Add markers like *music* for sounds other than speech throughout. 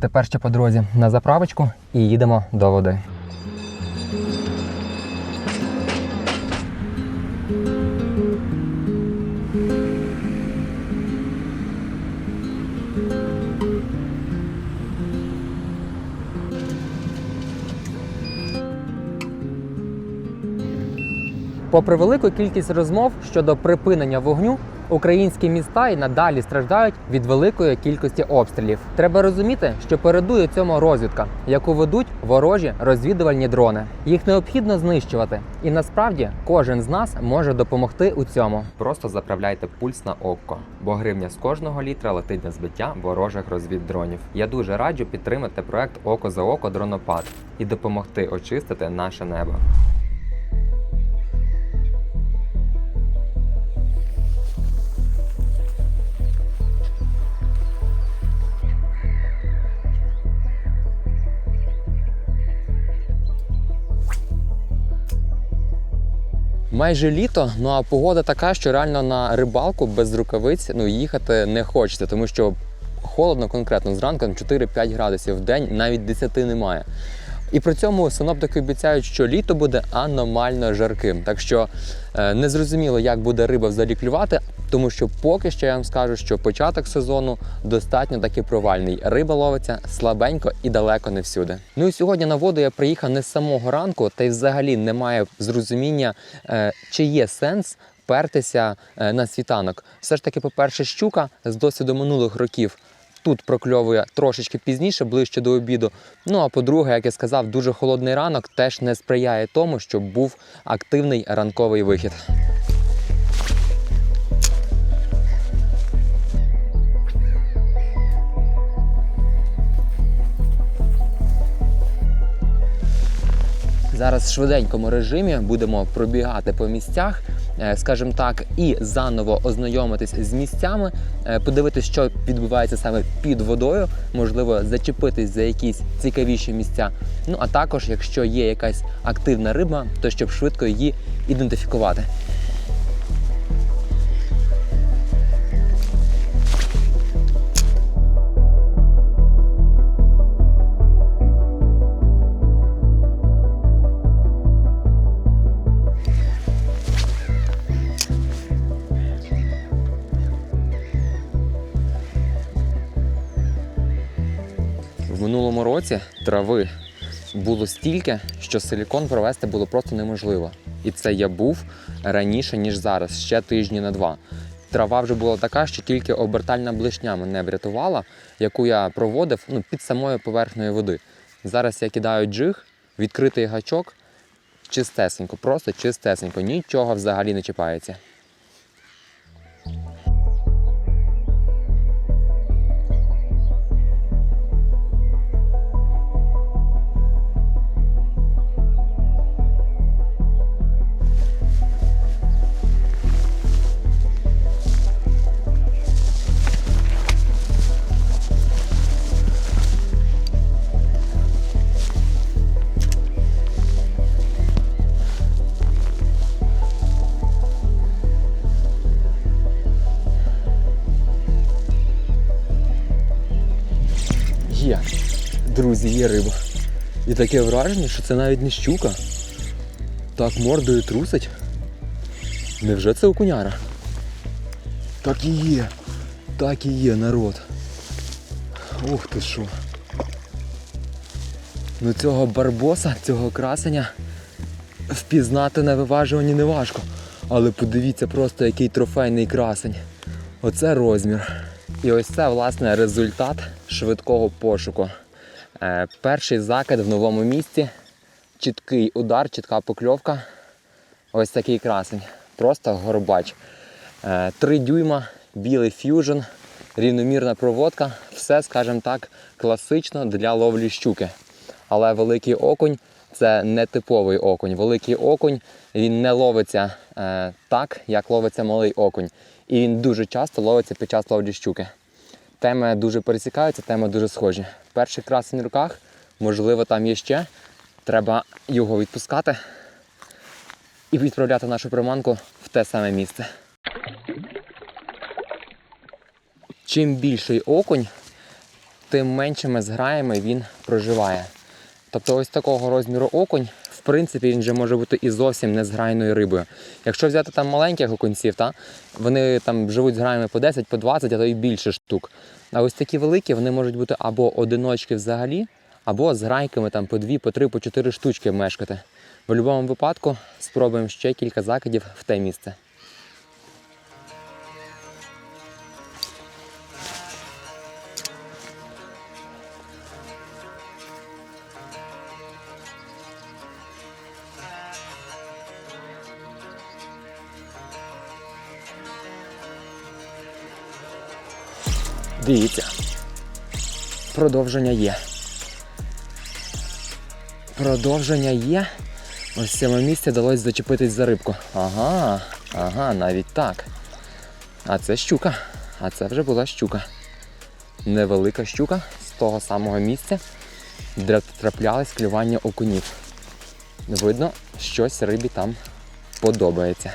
Тепер ще по дорозі на заправочку і їдемо до води. Попри велику кількість розмов щодо припинення вогню, українські міста і надалі страждають від великої кількості обстрілів. Треба розуміти, що передує цьому розвідка, яку ведуть ворожі розвідувальні дрони. Їх необхідно знищувати, і насправді кожен з нас може допомогти у цьому. Просто заправляйте пульс на око, бо гривня з кожного літра летить на збиття ворожих розвіддронів. Я дуже раджу підтримати проект Око за око дронопад і допомогти очистити наше небо. Майже літо, ну а погода така, що реально на рибалку без рукавиць ну, їхати не хочеться, тому що холодно конкретно зранку там 4-5 градусів в день, навіть 10 немає. І при цьому синоптики обіцяють, що літо буде аномально жарким. Так що е, не зрозуміло, як буде риба взагалі клювати, тому що поки що я вам скажу, що початок сезону достатньо таки провальний. Риба ловиться слабенько і далеко не всюди. Ну і сьогодні на воду я приїхав не з самого ранку, та й взагалі немає зрозуміння, е, чи є сенс пертися е, на світанок. Все ж таки, по-перше, щука з досвіду минулих років. Тут прокльовує трошечки пізніше, ближче до обіду. Ну а по-друге, як я сказав, дуже холодний ранок теж не сприяє тому, щоб був активний ранковий вихід. Зараз в швиденькому режимі будемо пробігати по місцях, е, скажімо так, і заново ознайомитись з місцями, подивитися, що відбувається саме під водою, можливо, зачепитись за якісь цікавіші місця. Ну а також, якщо є якась активна риба, то щоб швидко її ідентифікувати. Минулому трави було стільки, що силікон провести було просто неможливо. І це я був раніше, ніж зараз, ще тижні на два. Трава вже була така, що тільки обертальна блишня мене врятувала, яку я проводив ну, під самою поверхнею води. Зараз я кидаю джиг, відкритий гачок, чистесенько, просто чистесенько, нічого взагалі не чіпається. Друзі, є риба. І таке враження, що це навіть не щука. Так мордою трусить. Невже це окуняра? Так і є. Так і є, народ. Ух ти що. Ну цього барбоса, цього красення впізнати на виважуванні не важко. Але подивіться просто, який трофейний красень. Оце розмір. І ось це, власне, результат швидкого пошуку. Е, перший закид в новому місці, чіткий удар, чітка покльовка. Ось такий красень. Просто горбач. Е, Три дюйма, білий ф'южн, рівномірна проводка. Все, скажімо так, класично для ловлі щуки. Але великий окунь це не типовий окунь. Великий окунь він не ловиться е, так, як ловиться малий окунь. І він дуже часто ловиться під час ловлі щуки. Теми дуже пересікаються, теми дуже схожі. Перший красень в руках, можливо, там є ще. Треба його відпускати і відправляти нашу приманку в те саме місце. Чим більший окунь, тим меншими зграями він проживає. Тобто ось такого розміру окунь, в принципі, він вже може бути і зовсім не зграйною рибою. Якщо взяти там маленьких окунців, та, вони там живуть з граями по 10, по 20, а то й більше штук. А ось такі великі вони можуть бути або одиночки взагалі, або з грайками там по 2, по 3, по 4 штучки мешкати. В будь-якому випадку спробуємо ще кілька закидів в те місце. Дивіться. Продовження є. Продовження є. Ось в цьому місці вдалося зачепитись за рибку. Ага, ага, навіть так. А це щука. А це вже була щука. Невелика щука з того самого місця, де траплялись клювання окунів. Видно, щось рибі там подобається.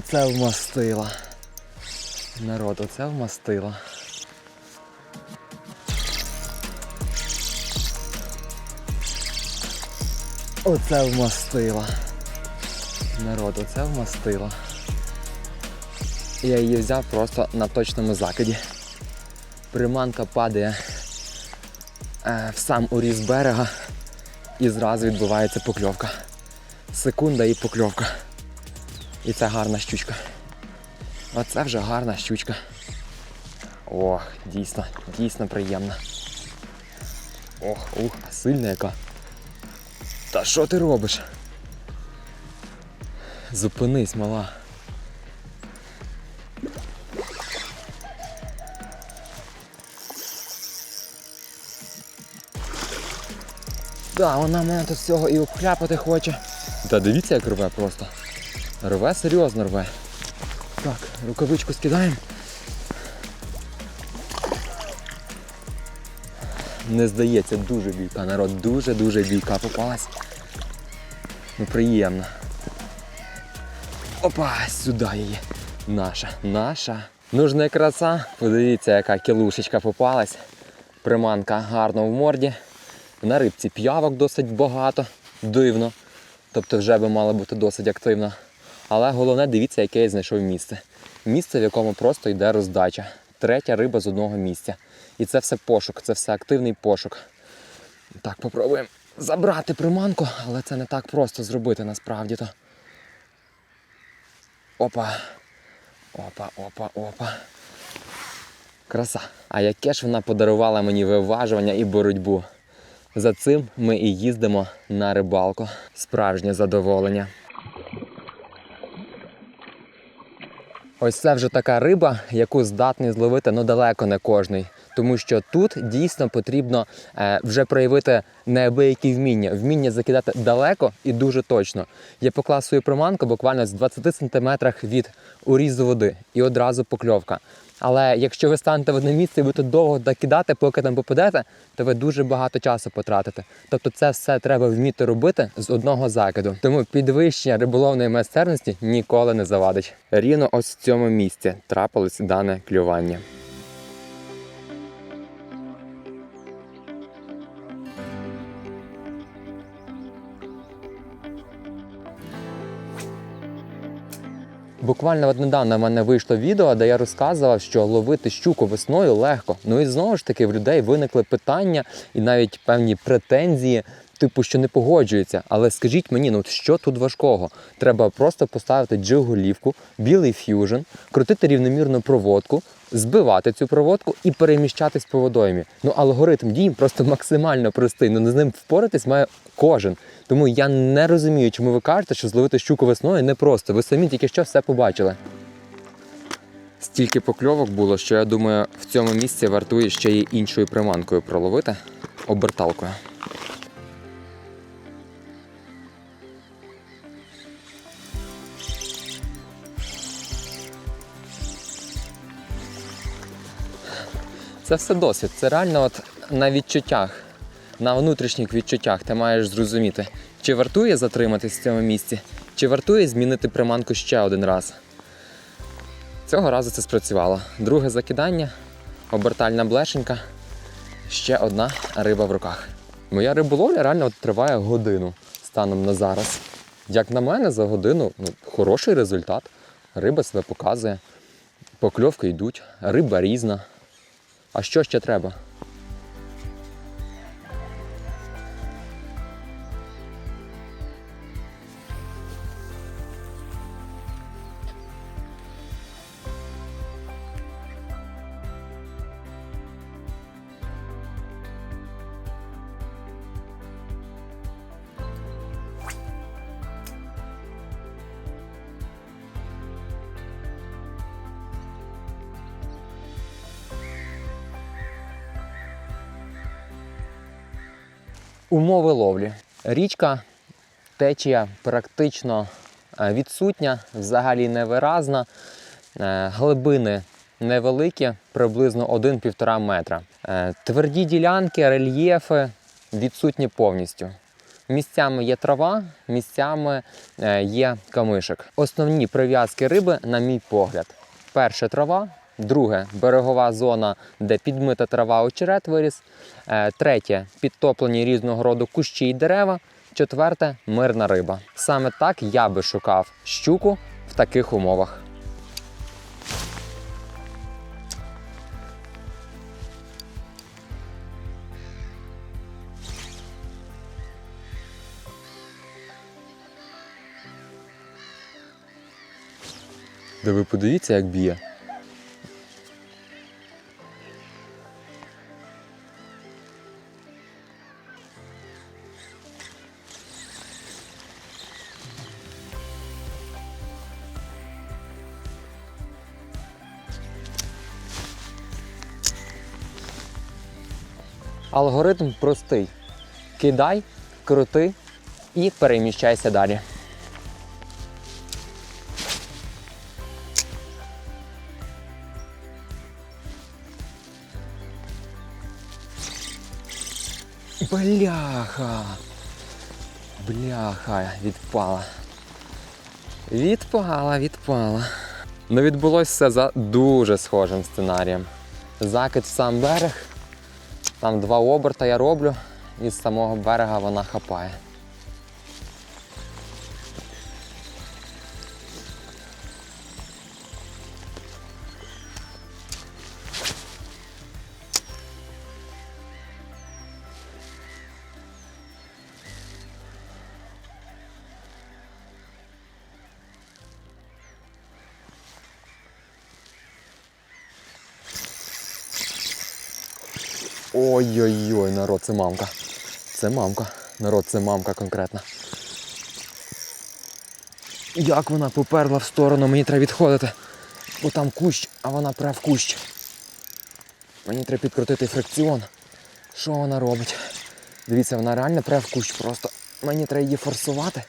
Оце вмастила. Народ, оце вмастила. Оце вмастила. Народ, оце вмастила. Я її взяв просто на точному закиді. Приманка падає е, в сам уріз берега і зразу відбувається покльовка. Секунда і покльовка. І це гарна щучка. Оце вже гарна щучка. Ох, дійсно, дійсно приємна. Ох, ух, сильна яка. Та що ти робиш? Зупинись, мала. Да, вона мене тут всього і обхляпати хоче. Та дивіться, як рве просто. Рве серйозно рве. Так, рукавичку скидаємо. Не здається, дуже бійка, народ, дуже-дуже бійка попалась. Ну приємно. Опа, сюди її. Наша, наша. Нужна краса. Подивіться, яка кілушечка попалась. Приманка гарно в морді. На рибці п'явок досить багато. Дивно. Тобто вже би мала бути досить активна. Але головне, дивіться, яке я знайшов місце. Місце, в якому просто йде роздача. Третя риба з одного місця. І це все пошук, це все активний пошук. Так, попробуємо забрати приманку, але це не так просто зробити насправді то. Опа. Опа, опа, опа. Краса. А яке ж вона подарувала мені виважування і боротьбу. За цим ми і їздимо на рибалку. Справжнє задоволення. Ось це вже така риба, яку здатний зловити ну далеко не кожний. Тому що тут дійсно потрібно е, вже проявити неабиякі вміння. Вміння закидати далеко і дуже точно. Я поклав свою приманку буквально з 20 сантиметрах від урізу води і одразу покльовка. Але якщо ви станете в одне місце і будете довго докидати, поки там попадете, то ви дуже багато часу потратите. Тобто це все треба вміти робити з одного закиду. Тому підвищення риболовної майстерності ніколи не завадить. Рівно ось в цьому місці трапилось дане клювання. Буквально от недавно в мене вийшло відео, де я розказував, що ловити щуку весною легко. Ну і знову ж таки в людей виникли питання і навіть певні претензії, типу, що не погоджується, Але скажіть мені, ну що тут важкого? Треба просто поставити джиг-голівку, білий ф'южн, крутити рівномірну проводку, збивати цю проводку і переміщатись по водоймі. Ну алгоритм дій просто максимально простий. Ну з ним впоратись має кожен. Тому я не розумію, чому ви кажете, що зловити щуку весною непросто. Ви самі тільки що все побачили. Стільки покльовок було, що я думаю, в цьому місці вартує ще й іншою приманкою проловити оберталкою. Це все досвід. Це реально от на відчуттях, на внутрішніх відчуттях ти маєш зрозуміти, чи вартує затриматись в цьому місці, чи вартує змінити приманку ще один раз. Цього разу це спрацювало. Друге закидання, обертальна блешенька, ще одна риба в руках. Моя риболовля реально от триває годину станом на зараз. Як на мене, за годину ну, хороший результат. Риба себе показує, покльовки йдуть, риба різна. А що ще треба? Умови ловлі. Річка, течія практично е, відсутня, взагалі невиразна. Е, Глибини невеликі, приблизно 1-1,5 метра. Е, Тверді ділянки, рельєфи відсутні повністю. Місцями є трава, місцями є камишик. Основні прив'язки риби, на мій погляд, перше трава, друге берегова зона, де підмита трава очерет виріс. Е, Третє підтоплені різного роду кущі й дерева. Четверте мирна риба. Саме так я би шукав щуку в таких умовах. Да ви подивіться, як б'є. Алгоритм простий. Кидай, крути і переміщайся далі. Бляха. Бляха, відпала. Відпала, відпала. Ну відбулося все за дуже схожим сценарієм. Закид в сам берег. Там два оберта я роблю, і з самого берега вона хапає. Ой-ой-ой, народ, це мамка. Це мамка. Народ, це мамка конкретна. Як вона поперла в сторону, мені треба відходити. Бо там кущ, а вона пре в кущ. Мені треба підкрутити фрикціон. Що вона робить? Дивіться, вона реально пре в кущ просто. Мені треба її форсувати.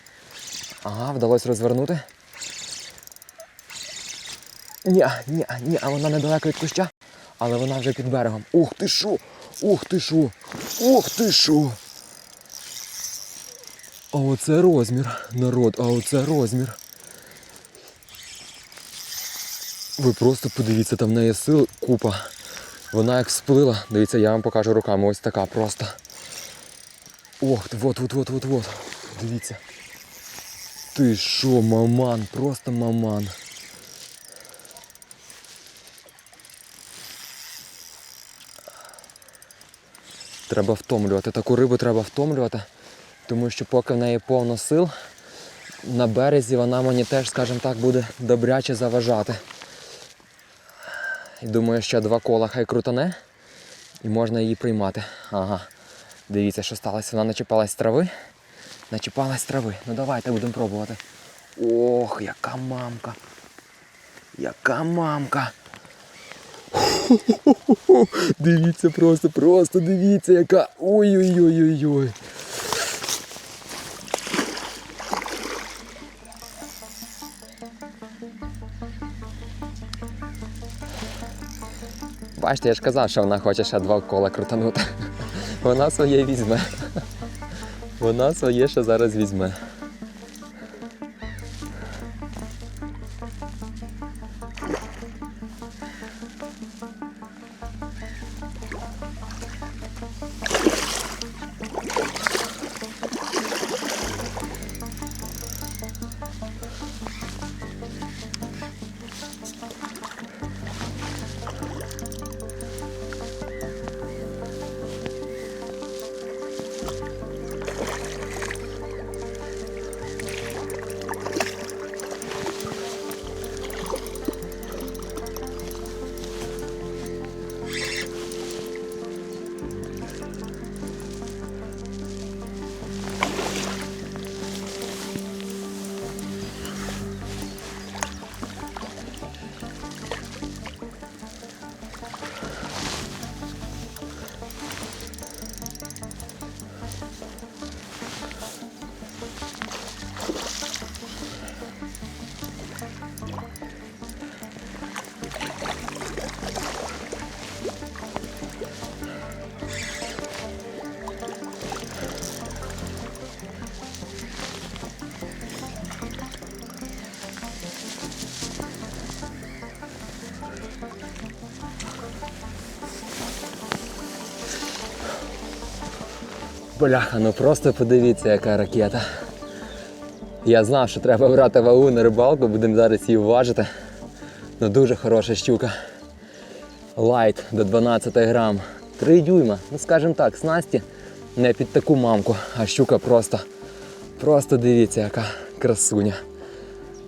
Ага, вдалося розвернути. Ні, ні, ні, а вона недалеко від куща, але вона вже під берегом. Ух ти шо! Ух ти шо! Ух ти шо! А оце розмір, народ, а оце розмір. Ви просто подивіться, там в неї сил купа. Вона як сплила. Дивіться, я вам покажу руками. Ось така просто. Ох, вот. Дивіться. Ти що, маман, просто маман. Треба втомлювати. Таку рибу треба втомлювати, тому що поки в неї повно сил, на березі вона мені теж, скажімо так, буде добряче заважати. І думаю, ще два кола хай крутане і можна її приймати. Ага. Дивіться, що сталося. Вона начіпалась трави. Начіпалась трави. Ну давайте будемо пробувати. Ох, яка мамка. Яка мамка. *laughs* Дивіться просто, просто дивіться, яка. Ой-ой-ой-ой-ой. Бачите, я ж казав, що вона хоче ще два кола крутанути. *laughs* Вона своє візьме. *laughs* Вона своє ще зараз візьме. Бляха, ну просто подивіться, яка ракета. Я знав, що треба брати вагу на рибалку, будемо зараз її важити. Ну дуже хороша щука. Лайт до 12 грам. 3 дюйма. Ну скажімо так, снасті не під таку мамку, а щука просто. Просто дивіться, яка красуня.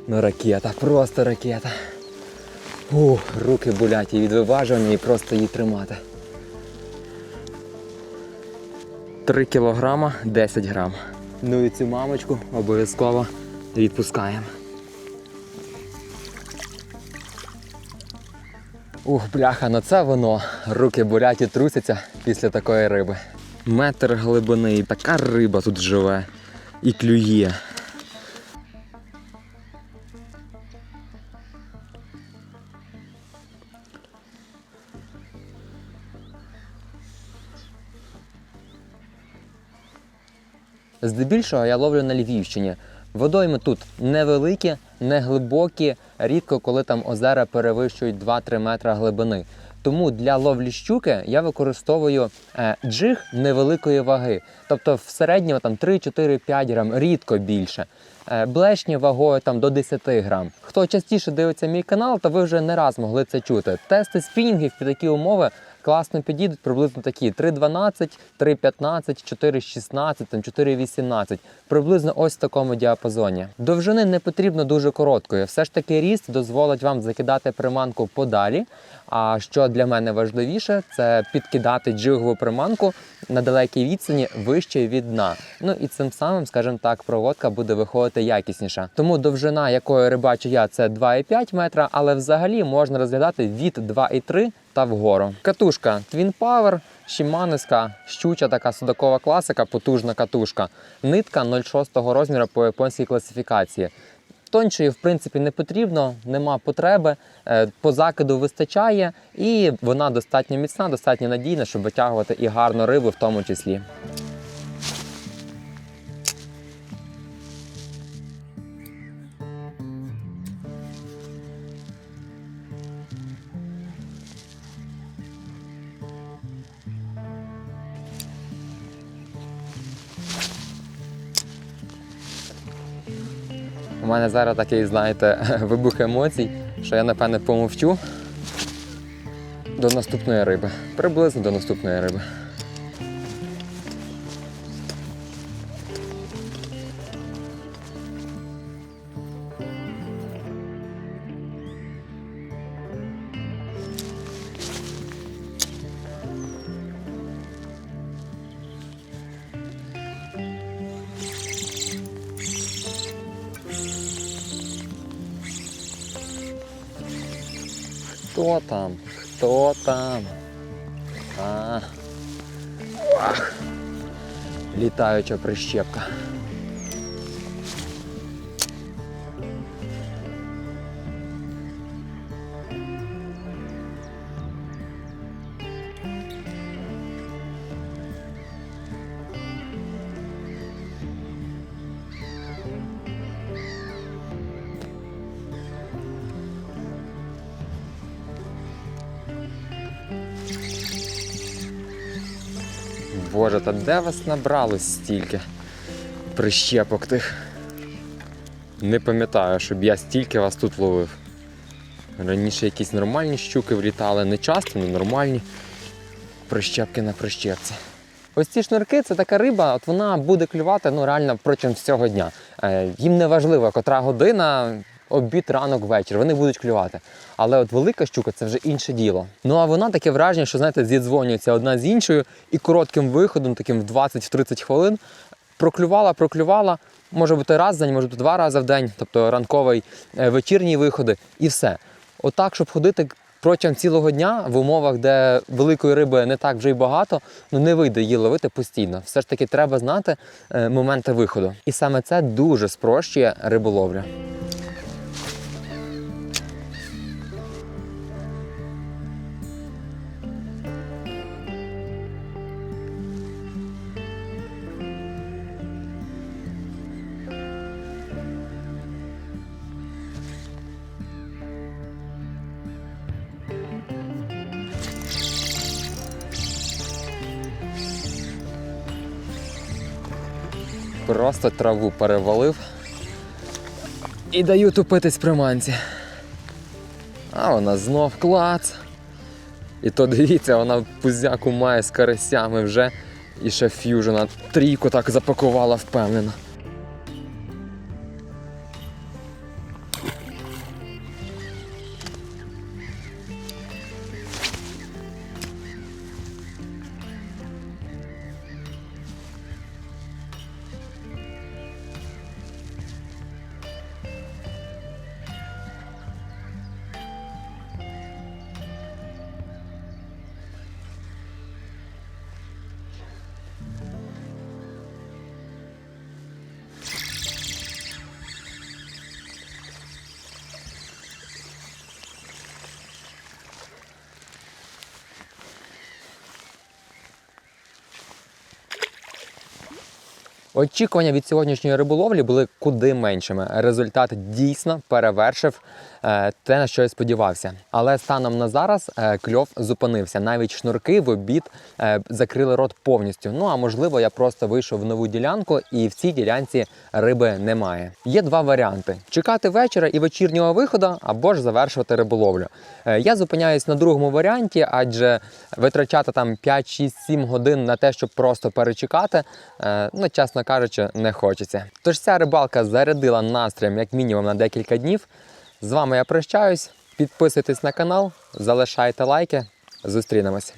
Ну ракета, просто ракета. Ух, руки болять і від виважування, і просто її тримати. 3 кілограма 10 грам. Ну і цю мамочку обов'язково відпускаємо. Ух, бляха, ну це воно. Руки болять і трусяться після такої риби. Метр глибини, і така риба тут живе і клює. Здебільшого я ловлю на Львівщині. Водойми тут невеликі, не глибокі, рідко коли там озера перевищують 2-3 метри глибини. Тому для ловлі щуки я використовую е, джиг невеликої ваги. Тобто в середньому там 3-4-5 грам, рідко більше. Е, блешні вагою там до 10 грам. Хто частіше дивиться мій канал, то ви вже не раз могли це чути. Тести спінінгів під такі умови класно підійдуть приблизно такі 3,12, 3,15, 4,16, 4,18. Приблизно ось в такому діапазоні. Довжини не потрібно дуже короткої. Все ж таки ріст дозволить вам закидати приманку подалі. А що для мене важливіше, це підкидати джигову приманку на далекій відстані вище від дна. Ну і цим самим, скажімо так, проводка буде виходити якісніша. Тому довжина, якою рибачу я, це 2,5 метра, але взагалі можна розглядати від 2,3 та вгору. Катушка Twin Power, Шіманиска, щуча така судакова класика, потужна катушка. Нитка 0,6 розміру по японській класифікації. Тончої, в принципі, не потрібно, нема потреби. е, По закиду вистачає, і вона достатньо міцна, достатньо надійна, щоб витягувати і гарну рибу в тому числі. Мене зараз такий, знаєте, *laughs* вибух емоцій, що я напевне помовчу до наступної риби. Приблизно до наступної риби. Хто там? Хто там? А. Ах. Літаюча прищепка. Та де вас набралось стільки прищепок тих? Не пам'ятаю, щоб я стільки вас тут ловив. Раніше якісь нормальні щуки влітали, не часто, але нормальні. Прищепки на прищепці. Ось ці шнурки це така риба, от вона буде клювати ну, реально протягом всього дня. Е, їм не важливо, котра година, обід, ранок, вечір. Вони будуть клювати. Але от велика щука це вже інше діло. Ну а вона таке враження, що знаєте, зідзвонюється одна з іншою і коротким виходом, таким в 20-30 хвилин, проклювала, проклювала. Може бути раз в день, може бути два рази в день, тобто ранковий, е, вечірні виходи, і все. Отак, щоб ходити протягом цілого дня в умовах, де великої риби не так вже й багато, ну не вийде її ловити постійно. Все ж таки треба знати е, моменти виходу. І саме це дуже спрощує риболовлю. Просто траву перевалив і даю тупитись приманці. А вона знов клац. І то дивіться, вона пузяку має з карасями вже. І ще ф'южена трійку так запакувала впевнено. Очікування від сьогоднішньої риболовлі були куди меншими. Результат дійсно перевершив е, те, на що я сподівався. Але станом на зараз е, кльов зупинився. Навіть шнурки в обід е, закрили рот повністю. Ну а можливо, я просто вийшов в нову ділянку, і в цій ділянці риби немає. Є два варіанти: чекати вечора і вечірнього виходу, або ж завершувати риболовлю. Я зупиняюсь на другому варіанті, адже витрачати там 5, 6, 7 годин на те, щоб просто перечекати, ну кажучи, не хочеться. Тож ця рибалка зарядила настроєм як мінімум на декілька днів. З вами я прощаюсь. Підписуйтесь на канал, залишайте лайки. Зустрінемось.